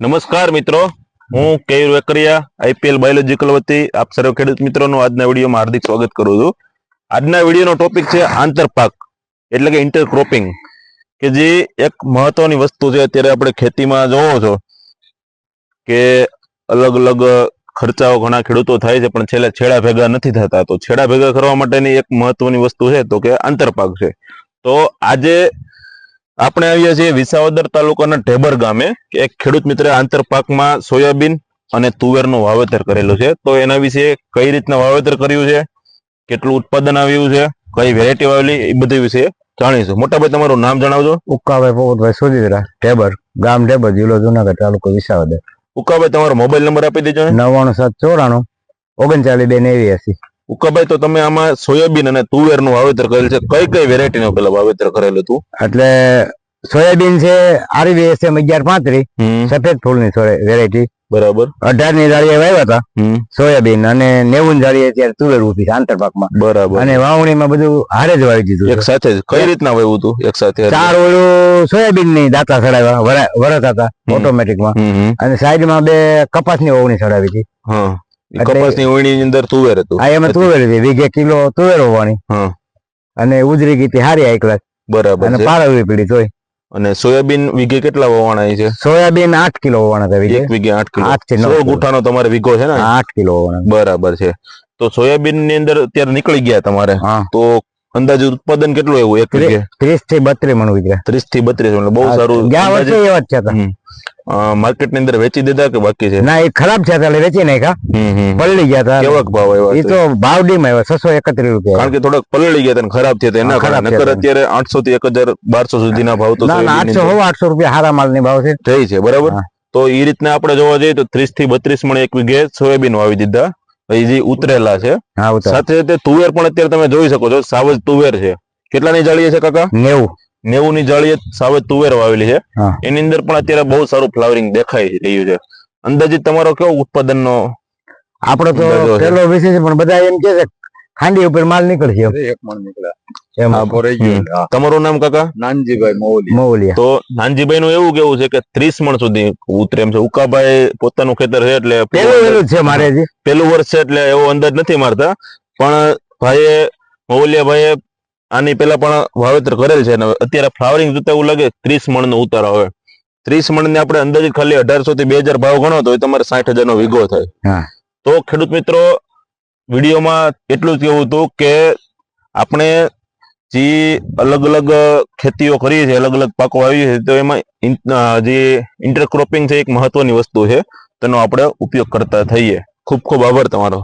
નમસ્કાર મિત્રો, હું કેયુર વેકરિયા, આઈપીએલ બાયોલોજીકલ વતી આપ સર્વ ખેડૂત મિત્રોનું આજના વિડીયોમાં હાર્દિક સ્વાગત કરું છું. આજના વિડીયોનો ટોપિક છે આંતરપાક એટલે કે ઇન્ટરક્રોપિંગ કે જે એક મહત્વની વસ્તુ છે અત્યારે આપણે ખેતીમાં જોવો છો, કે અલગ અલગ ખર્ચાઓ ઘણા ખેડૂતો થાય છે, પણ છેલ્લે છેડા ભેગા નથી થતા. તો છેડા ભેગા કરવા માટેની એક મહત્વની વસ્તુ છે, તો કે આંતરપાક છે. તો આજે આપણે આવ્યા છીએ વિસાવદર તાલુકાના ઢેબર ગામે કે એક ખેડૂત મિત્રે આંતરપાકમાં સોયાબીન અને તુવેરનું વાવેતર કરેલું છે. તો એના વિશે કઈ રીતના વાવેતર કર્યું છે કેટલું ઉત્પાદન આવ્યું છે કઈ વેરાયટી વાવેલી એ બધી વિશે જાણીશું. મોટાભાઈ તમારું નામ જણાવજો. ઉકાભાઈ પોપટભાઈ સુધીરા ઢેબર ગામ ઢેબર જિલ્લો જુનાગઢ તાલુકો વિસાવદર. ઉકાભાઈ તમારો મોબાઈલ નંબર આપી દેજો નવ્વાણું સાત ચોરાણું ઓગણચાલીસ બે નેવ્યાસી. ઉકાભાઈ તો તમે આમાં સોયાબીન અને તુવેરનું વાવેતર કરેલ છે. કઈ કઈ વેરાયટીનું પેલા વાવેતર કરેલું હતું? એટલે સોયાબીન છે આરવીએસએમ અગિયાર પાંત્રી સફેદ ફૂલની વેરાયટી બરાબર. અઢારની જાળીએ વાવ્યા હતા સોયાબીન અને નેવું જાળીએ અત્યારે તુવેર ઊભી છે આંતરપાકમાં બરાબર. અને વાવણીમાં બધું હારે જ વાવી દીધું એક સાથે કઈ રીતના વાવ્યું હતું? એક સાથે ચાર ઓળું સોયાબીનની દાતા ચડાવ્યા વરા- વરસ હતા ઓટોમેટિક ઓટોમેટિકમાં અને સાઈડમાં બે કપાસની વાવણી ચડાવી હતી. કપાસની ઓળણીની અંદર તુવેર હતું. આ એમાં તુવેર હતી. વીઘે કિલો તુવેર હોવાની. અને ઉજરી ગીતી હારી આઈ ક્લાસ બરાબર અને છે. પડી તોય. અને સોયાબીન વીઘે કેટલા વવાણા છે? સોયાબીન આઠ કિલો હોવાના હતા વીઘે. એક વીઘે આઠ કિલો. આઠથી કિલો. ગુઠાનો તમારે વીઘો છે ને? આઠ કિલો વવાણા બરાબર છે. તો સોયાબીનની અંદર અત્યારે નીકળી ગયા તમારે. હા. તો અંદાજે ઉત્પાદન કેટલું એવું? એક ત્રીસથી બત્રીસ મણ વિગ્રહ ત્રીસથી બત્રીસ એટલે બહુ સારું ગયા વર્ષે એવા જ હતા. માર્કેટની અંદર વેચી દીધા કે બાકી છે? ના એ ખરાબ છે એટલે વેચી નાખ્યા. પલળી ગયા હતા. કેવક ભાવ એ તો ભાવ ડીમ આવ્યો છસો એકત્રીસ રૂપિયા. કારણ કે થોડાક પલળી ગયા હતા ખરાબ થયા એના ખરાબ નકર અત્યારે આઠસો થી એક હજાર બારસો સુધીના ભાવ તો ના ના સોયાબીનની આઠસો હોવા આઠસો રૂપિયા હારા માલની ભાવ છે. થઈ છે બરાબર? તો એ રીતના આપણે જોવા જઈએ તો ત્રીસથી બત્રીસ મણ એક વીઘે સોયાબીન વાવી દીધા. એ જે ઉતરેલા છે. સાથે સાથે તુવેર પણ અત્યારે તમે જોઈ શકો છો સાવજ તુવેર છે. કેટલાની જાળીએ છે કાકા? નેવું. નેવું ની જાળીએ સાવજ તુવેર વાવેલી છે. એની અંદર પણ અત્યારે બહુ સારું ફ્લાવરિંગ દેખાઈ રહ્યું છે. અંદાજિત તમારો કેવો ઉત્પાદનનો આપડે તો પેલો વિષય છે પણ બધા એમ કે છે ખાંડી ઉપર માલ નીકળશે એક મણ નીકળ્યા. તમારું નામ કાકા? નાનજીભાઈ મોવલિયા. તો નાનજીભાઈ નું એવું કેવું છે કે ત્રીસ મણ સુધી ઉતરે એમ છે. ઉકાભાઈ પોતાનું ખેતર છે એટલે પેલું છે મારે પેલું વર્ષ છે એટલે એવો અંદાજ નથી મારતા. પણ ભાઈએ મૌલિયા ભાઈએ આની પેલા પણ વાવેતર કરેલ છે. અને અત્યારે ફ્લાવરિંગ જોતા એવું લાગે ત્રીસ મણ નો ઉતારો આવે. ત્રીસ મણ ને આપણે અંદાજિત ખાલી અઢારસો થી બે હજાર ભાવ ગણો તો તમારે સાઠ હજાર નો વીઘો થાય. તો ખેડૂત મિત્રો વિડીયોમાં એટલું જ કહેવું હતું કે આપણે જે અલગ અલગ ખેતીઓ કરીએ છીએ, અલગ અલગ પાકો આવીએ છીએ, તો એમાં જે ઇન્ટરક્રોપિંગ છે એક મહત્વની વસ્તુ છે. તેનો આપણે ઉપયોગ કરતા થઈએ. ખૂબ ખૂબ આભાર તમારો.